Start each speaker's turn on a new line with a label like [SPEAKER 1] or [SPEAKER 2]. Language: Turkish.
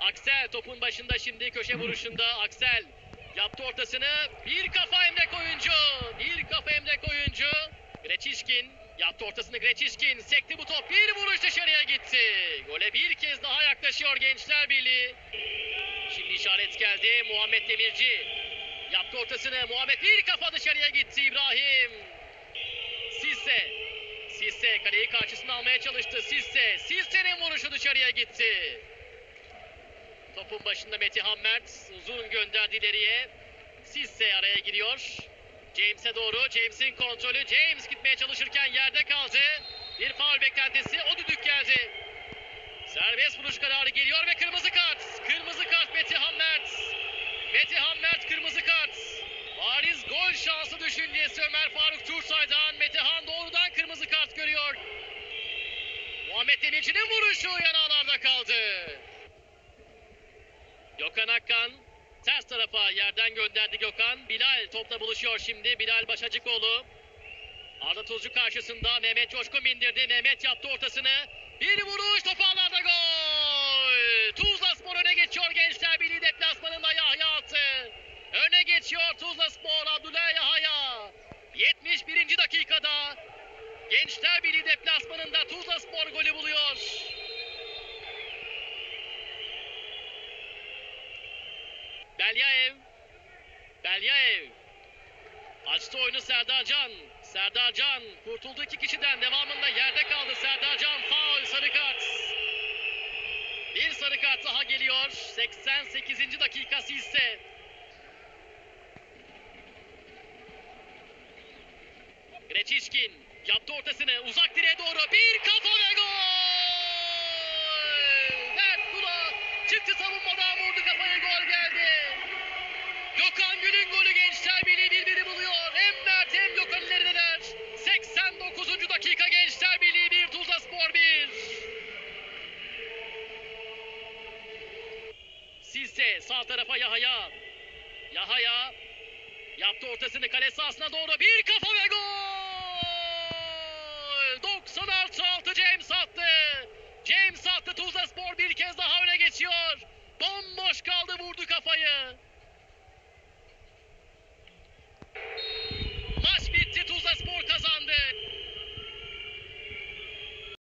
[SPEAKER 1] Aksel topun başında şimdi köşe vuruşunda. Aksel yaptı ortasını. Bir kafa Emrek oyuncu. Bir kafa Emrek oyuncu. Greçişkin yaptı ortasını. Greçişkin sekti bu top. Bir vuruş dışarıya gitti. Gole bir kez daha yaklaşıyor Gençler Birliği. Şimdi işaret geldi. Muhammed Demirci yaptı ortasını. Muhammed bir kafa dışarıya gitti İbrahim. Sisse. Sisse kaleyi karşısına almaya çalıştı. Sisse. Sisse'nin vuruşu dışarıya gitti Topun başında Metihan Mert uzun gönderdi ileriye. Sisse araya giriyor. James'e doğru. James'in kontrolü. James gitmeye çalışırken yerde kaldı. Bir faul beklentisi. O düdük geldi. Serbest vuruş kararı geliyor ve kırmızı kart. Kırmızı kart Metihan Mert. Metihan Mert kırmızı kart. Bariz gol şansı düşüncesi Ömer Faruk Tursay'dan. Metehan doğrudan kırmızı kart görüyor. Muhammed Demirci'nin vuruşu yanağlarda kaldı. Gökhan Akkan ters tarafa yerden gönderdi Gökhan. Bilal topla buluşuyor şimdi. Bilal Başacıkoğlu. Arda Tuzcu karşısında Mehmet Coşkun bindirdi. Mehmet yaptı ortasını. Bir vuruş top ağlarda gol. Tuzla Spor öne geçiyor Gençler Birliği deplasmanında Yahya attı. Öne geçiyor Tuzla Spor Abdülay Yahya. 71. dakikada Gençler Birliği deplasmanında Tuzla Spor golü buluyor. Belyaev. Belyaev. Açtı oyunu Serdar Can. Serdar Can kurtuldu iki kişiden. Devamında yerde kaldı Serdar Can. Faul sarı kart. Bir sarı kart daha geliyor. 88. dakikası ise. Greçişkin yaptı ortasını uzak direğe doğru bir kafa ve gol! Mert Kula çıktı savunmadan vurdu kafaya gol geldi. Gökhan Gül'ün golü Gençler Birliği birbiri buluyor. Hem Mert hem Gökhan ilerideler. 89. dakika Gençler Birliği 1 Tuzla Spor 1. Sisse sağ tarafa Yahaya. Yahaya yaptı ortasını kale sahasına doğru bir kafa ve gol! 90 artı 6 James attı. James attı Tuzla Spor bir kez daha öne geçiyor. Bomboş kaldı vurdu kafayı.